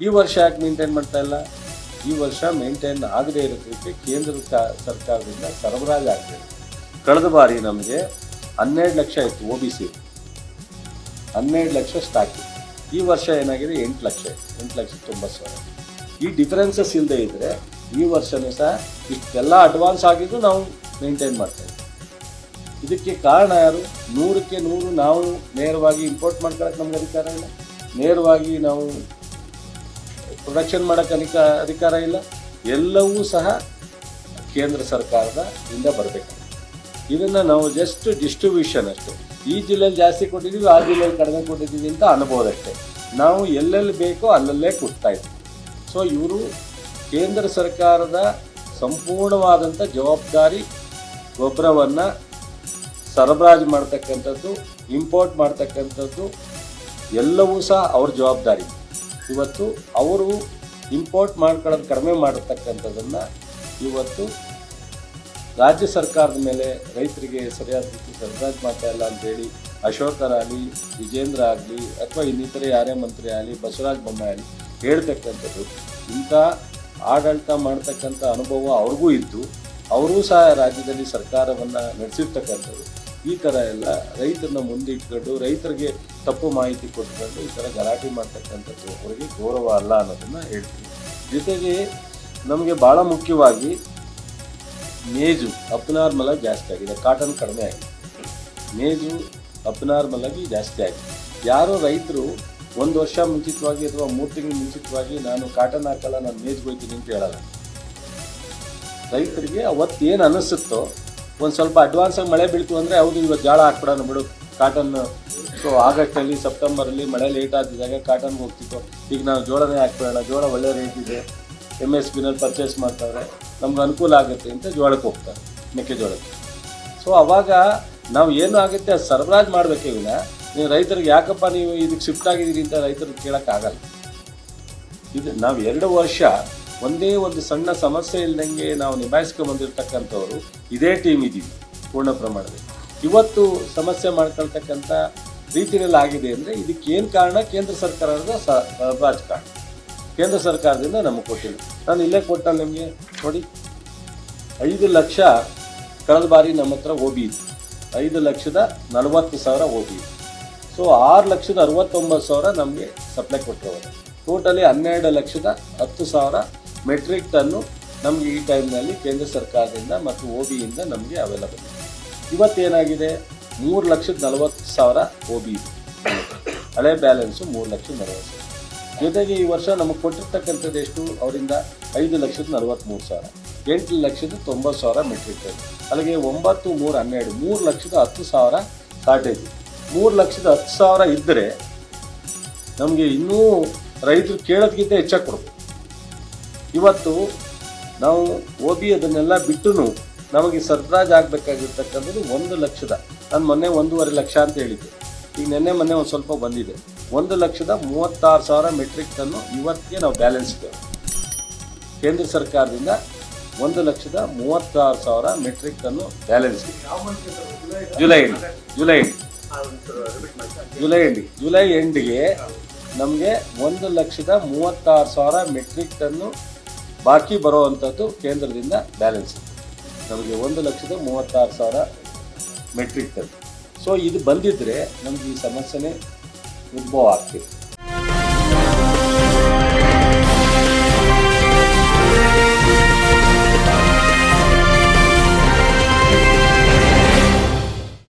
ಈ ವರ್ಷ ಯಾಕೆ ಮೇಂಟೈನ್ ಮಾಡ್ತಾ ಇಲ್ಲ? ಈ ವರ್ಷ ಮೇಂಟೈನ್ ಆಗದೇ ಇರೋದಕ್ಕೆ ಕೇಂದ್ರ ಸರ್ಕಾರದಿಂದ ಸರಬರಾಜು ಆಗಿದೆ ಕಳೆದ ಬಾರಿ ನಮಗೆ ಹನ್ನೆರಡು ಲಕ್ಷ ಇತ್ತು ಒ ಬಿ ಸಿ ಹನ್ನೆರಡು ಲಕ್ಷ ಸ್ಟಾಕ್ ಈ ವರ್ಷ ಏನಾಗಿದೆ? ಎಂಟು ಲಕ್ಷ. ಎಂಟು ಲಕ್ಷ ತೊಂಬತ್ತು ಸಾವಿರ. ಈ ಡಿಫರೆನ್ಸಸ್ ಇಲ್ಲದೆ ಇದ್ದರೆ ಈ ವರ್ಷನೂ ಸಹ ಇಷ್ಟೆಲ್ಲ ಅಡ್ವಾನ್ಸ್ ಆಗಿದ್ದು ನಾವು ಮೇಂಟೈನ್ ಮಾಡ್ತೇವೆ ಇದಕ್ಕೆ ಕಾರಣ ಯಾರು? ನೂರಕ್ಕೆ ನೂರು ನಾವು ನೇರವಾಗಿ ಇಂಪೋರ್ಟ್ ಮಾಡ್ಕೊಳಕ್ಕೆ ನಮ್ಗೆ ಅಧಿಕಾರ ಇಲ್ಲ. ನೇರವಾಗಿ ನಾವು ಪ್ರೊಡಕ್ಷನ್ ಮಾಡೋಕ್ಕೆ ಅಧಿಕ ಅಧಿಕಾರ ಇಲ್ಲ. ಎಲ್ಲವೂ ಸಹ ಕೇಂದ್ರ ಸರ್ಕಾರದ ಇಂದ ಬರಬೇಕು. ಇದನ್ನು ನಾವು ಜಸ್ಟ್ ಡಿಸ್ಟ್ರಿಬ್ಯೂಷನ್ ಅಷ್ಟೇ. ಈ ಜಿಲ್ಲೆಯಲ್ಲಿ ಜಾಸ್ತಿ ಕೊಟ್ಟಿದ್ದೀವಿ, ಆ ಜಿಲ್ಲೆಯಲ್ಲಿ ಕಡಿಮೆ ಕೊಟ್ಟಿದ್ದೀವಿ ಅಂತ ಅನ್ಬೋದಷ್ಟೇ ನಾವು ಎಲ್ಲೆಲ್ಲಿ ಬೇಕೋ ಅಲ್ಲಲ್ಲೇ ಕೊಡ್ತಾ ಇದ್ದೀವಿ. ಸೊ ಇವರು ಕೇಂದ್ರ ಸರ್ಕಾರದ ಸಂಪೂರ್ಣವಾದಂಥ ಜವಾಬ್ದಾರಿ, ಗೊಬ್ಬರವನ್ನು ಸರಬರಾಜು ಮಾಡ್ತಕ್ಕಂಥದ್ದು ಇಂಪೋರ್ಟ್ ಮಾಡ್ತಕ್ಕಂಥದ್ದು, ಎಲ್ಲವೂ ಸಹ ಅವ್ರ ಜವಾಬ್ದಾರಿ. ಇವತ್ತು ಅವರು ಇಂಪೋರ್ಟ್ ಮಾಡ್ಕೊಳ್ಳೋದು ಕಡಿಮೆ ಮಾಡಿರ್ತಕ್ಕಂಥದ್ದನ್ನು ಇವತ್ತು ರಾಜ್ಯ ಸರ್ಕಾರದ ಮೇಲೆ ರೈತರಿಗೆ ಸರಿಯಾದ ರೀತಿ ಸರ್ದಾಜ್ ಮಾಡ್ತಾ ಇಲ್ಲ ಅಂತೇಳಿ ಅಶೋಕರಾಗಲಿ ವಿಜೇಂದ್ರ ಆಗಲಿ ಅಥವಾ ಇನ್ನಿತರೆ ಯಾರೇ ಮಂತ್ರಿ ಆಗಲಿ, ಬಸವರಾಜ ಬೊಮ್ಮಾಯಿ ಆಗಲಿ ಹೇಳ್ತಕ್ಕಂಥದ್ದು, ಇಂಥ ಆಡಳಿತ ಮಾಡ್ತಕ್ಕಂಥ ಅನುಭವ ಅವ್ರಿಗೂ ಇದ್ದು, ಅವರೂ ಸಹ ರಾಜ್ಯದಲ್ಲಿ ಸರ್ಕಾರವನ್ನು ನಡೆಸಿರ್ತಕ್ಕಂಥದ್ದು. ಈ ಥರ ಎಲ್ಲ ರೈತರನ್ನ ಮುಂದಿಟ್ಕೊಂಡು, ರೈತರಿಗೆ ತಪ್ಪು ಮಾಹಿತಿ ಕೊಟ್ಕೊಂಡು ಈ ಥರ ಗಲಾಟೆ ಮಾಡ್ತಕ್ಕಂಥದ್ದು ಅವರಿಗೆ ಗೌರವ ಅಲ್ಲ ಅನ್ನೋದನ್ನು ಹೇಳ್ತೀನಿ. ಜೊತೆಗೆ ನಮಗೆ ಭಾಳ ಮುಖ್ಯವಾಗಿ ಮೇಜು ಅಪ್ನಾರ್ಮಲ್ ಆಗಿ ಜಾಸ್ತಿ ಆಗಿದೆ, ಕಾಟನ್ ಕಡಿಮೆ ಆಗಿದೆ. ಮೇಜು ಅಪ್ನಾರ್ಮಲ್ ಆಗಿ ಜಾಸ್ತಿ ಆಗಿದೆ. ಯಾರೋ ರೈತರು ಒಂದು ವರ್ಷ ಮುಂಚಿತವಾಗಿ ಅಥವಾ ಮೂರು ತಿಂಗಳು ಮುಂಚಿತವಾಗಿ ನಾನು ಕಾಟನ್ ಹಾಕಲ್ಲ, ನಾನು ಮೇಜ್ಗೆ ಹೋಗ್ತೀನಿ ಅಂತ ಹೇಳಲ್ಲ. ರೈತರಿಗೆ ಅವತ್ತು ಏನು ಅನಿಸುತ್ತೋ ಒಂದು ಸ್ವಲ್ಪ ಅಡ್ವಾನ್ಸ್ ಆಗಿ ಮಳೆ ಬೀಳ್ತು ಅಂದರೆ ಹೌದು ಇವತ್ತು ಜಾಳ ಹಾಕ್ಬಿಡೋಣ ಬಿಡು. ಕಾಟನ್ ಸೊ ಆಗಸ್ಟಲ್ಲಿ ಸೆಪ್ಟೆಂಬರಲ್ಲಿ ಮಳೆ ಲೇಟ್ ಆದಿದ್ದಾಗ ಕಾಟನ್ ಹೋಗ್ತಿತ್ತು. ಈಗ ನಾವು ಜೋಳನೇ ಹಾಕ್ಬಿಡೋಣ, ಜೋಳ ಒಳ್ಳೆ ರೇಟ್ ಇದೆ. ಎಂ ಎಸ್ ಪಿನಲ್ಲಿ ಪರ್ಚೇಸ್ ಮಾಡ್ತಾರೆ ನಮ್ಗೆ ಅನುಕೂಲ ಆಗುತ್ತೆ ಅಂತ ಜೋಳಕ್ಕೆ ಹೋಗ್ತಾರೆ, ಮೆಕ್ಕೆಜೋಳಕ್ಕೆ. ಸೊ ಅವಾಗ ನಾವು ಏನು ಆಗುತ್ತೆ ಅದು ಸರಬರಾಜು ಮಾಡಬೇಕೇ ನೀವು ರೈತರಿಗೆ ಯಾಕಪ್ಪ ನೀವು ಇದಕ್ಕೆ ಶಿಫ್ಟ್ ಆಗಿದ್ದೀರಿ ಅಂತ ರೈತರಿಗೆ ಕೇಳೋಕ್ಕಾಗಲ್ಲ. ಇದು ನಾವು ಎರಡು ವರ್ಷ ಒಂದೇ ಒಂದು ಸಣ್ಣ ಸಮಸ್ಯೆ ಇಲ್ದಂಗೆ ನಾವು ನಿಭಾಯಿಸ್ಕೊಂಡು ಬಂದಿರತಕ್ಕಂಥವ್ರು ಇದೇ ಟೀಮ್ ಇದ್ದೀವಿ ಪೂರ್ಣ ಪ್ರಮಾಣದಲ್ಲಿ. ಇವತ್ತು ಸಮಸ್ಯೆ ಮಾಡ್ಕೊಳ್ತಕ್ಕಂಥ ರೀತಿಯಲ್ಲಿ ಆಗಿದೆ ಅಂದರೆ ಇದಕ್ಕೆ ಏನು ಕಾರಣ? ಕೇಂದ್ರ ಸರ್ಕಾರದ ಸ- ಸರಬರಾಜು ಕಾರಣ. ಕೇಂದ್ರ ಸರ್ಕಾರದಿಂದ ನಮಗೆ ಕೊಟ್ಟಿಲ್ಲ ನಾನು ಇಲ್ಲೇ ಕೊಟ್ಟ ನಿಮಗೆ ನೋಡಿ, ಐದು ಲಕ್ಷ ಕಳೆದ ಬಾರಿ ನಮ್ಮ ಹತ್ರ ಓಬಿ ಇತ್ತು. ಐದು ಲಕ್ಷದ ನಲವತ್ತು ಸಾವಿರ ಓಬಿ ಇತ್ತು. ಸೊ ಆರು ಲಕ್ಷದ ಅರವತ್ತೊಂಬತ್ತು ಸಾವಿರ ನಮಗೆ ಸಪ್ಲೈ ಕೊಟ್ಟಿರೋದು ಟೋಟಲಿ ಹನ್ನೆರಡು ಲಕ್ಷದ ಹತ್ತು ಸಾವಿರ ಮೆಟ್ರಿಕ್ ಟನ್ನು ನಮಗೆ ಈ ಟೈಮ್ನಲ್ಲಿ ಕೇಂದ್ರ ಸರ್ಕಾರದಿಂದ ಮತ್ತು ಒ ಬಿಯಿಂದ ನಮಗೆ ಅವೈಲಬಲ್ ಇವತ್ತೇನಾಗಿದೆ? ಮೂರು ಲಕ್ಷದ ನಲವತ್ತು ಸಾವಿರ ಓ ಬಿ ಹಳೆ ಬ್ಯಾಲೆನ್ಸು ಮೂರು ಲಕ್ಷದ ನಲವತ್ತು ಸಾವಿರ. ಜೊತೆಗೆ ಈ ವರ್ಷ ನಮಗೆ ಕೊಟ್ಟಿರ್ತಕ್ಕಂಥದ್ದು ಎಷ್ಟು? ಅವರಿಂದ ಐದು ಲಕ್ಷದ ನಲವತ್ತ್ಮೂರು ಸಾವಿರ. ಎಂಟು ಲಕ್ಷದ ತೊಂಬತ್ತು ಸಾವಿರ ಮೆಟ್ರಿಕ್ ಟನ್ ಅಲ್ಲಿಗೆ ಒಂಬತ್ತು, ಮೂರು, ಹನ್ನೆರಡು, ಮೂರು ಲಕ್ಷದ ಹತ್ತು ಸಾವಿರ ಕಾಟೇಜ್ ಮೂರು ಲಕ್ಷದ ಹತ್ತು ಸಾವಿರ ಇದ್ದರೆ ನಮಗೆ ಇನ್ನೂ ರೈತರು ಕೇಳೋದಕ್ಕಿಂತ ಹೆಚ್ಚಾಗಿ ಕೊಡ್ಬೇಕು. ಇವತ್ತು ನಾವು ಓ ಬಿ ಅದನ್ನೆಲ್ಲ ಬಿಟ್ಟು ನಮಗೆ ಸರ್ಬರಾಜ್ ಆಗಬೇಕಾಗಿರ್ತಕ್ಕಂಥದ್ದು ಒಂದು ಲಕ್ಷದ, ನಾನು ಮೊನ್ನೆ ಒಂದೂವರೆ ಲಕ್ಷ ಅಂತ ಹೇಳಿದ್ದೆ. ಈಗ ನಿನ್ನೆ ಮೊನ್ನೆ ಒಂದು ಸ್ವಲ್ಪ ಬಂದಿದೆ. ಒಂದು ಲಕ್ಷದ ಮೂವತ್ತಾರು ಸಾವಿರ ಮೆಟ್ರಿಕ್ ಟನ್ನು ಇವತ್ತಿಗೆ ನಾವು ಬ್ಯಾಲೆನ್ಸ್ ಇದ್ದೇವೆ. ಕೇಂದ್ರ ಸರ್ಕಾರದಿಂದ ಒಂದು ಲಕ್ಷದ ಮೂವತ್ತಾರು ಸಾವಿರ metric ton balance July end July end July end July ಎಂಡ್ಗೆ ನಮಗೆ ಒಂದು ಲಕ್ಷದ ಮೂವತ್ತಾರು ಸಾವಿರ ಮೆಟ್ರಿಕ್ ಟನ್ನು ಬಾಕಿ ಬರುವಂಥದ್ದು ಕೇಂದ್ರದಿಂದ ಬ್ಯಾಲೆನ್ಸ್ ನಮಗೆ ಒಂದು ಲಕ್ಷದ ಮೂವತ್ತಾರು ಸಾವಿರ ಮೆಟ್ರಿಕ್ ಟನ್ ಸೊ ಇದು ಬಂದಿದ್ದರೆ ನಮಗೆ ಈ ಸಮಸ್ಯೆನೇ ಉದ್ಭವ ಆಗ್ತಿತ್ತು.